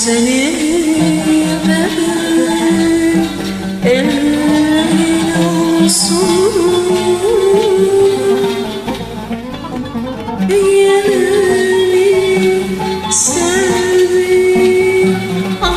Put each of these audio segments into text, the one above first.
sevmem Ellerin olsun. Yerini sevdim ah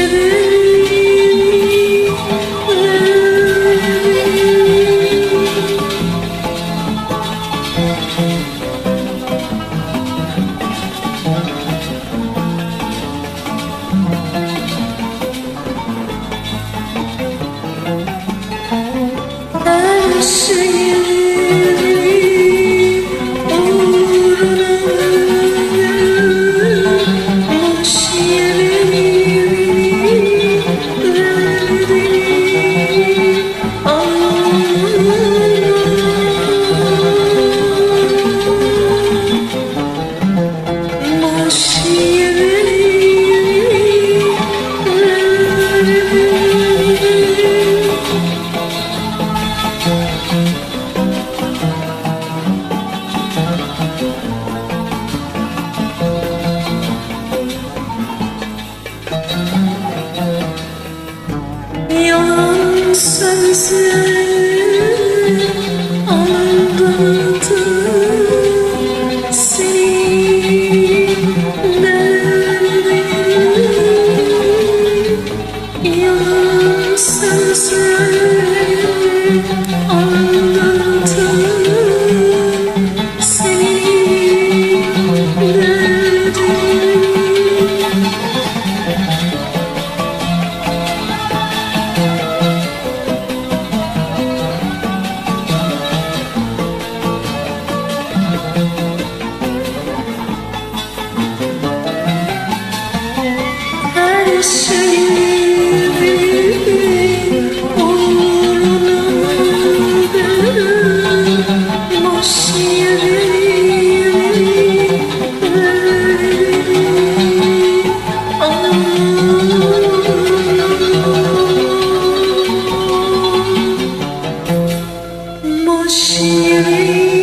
是相信 She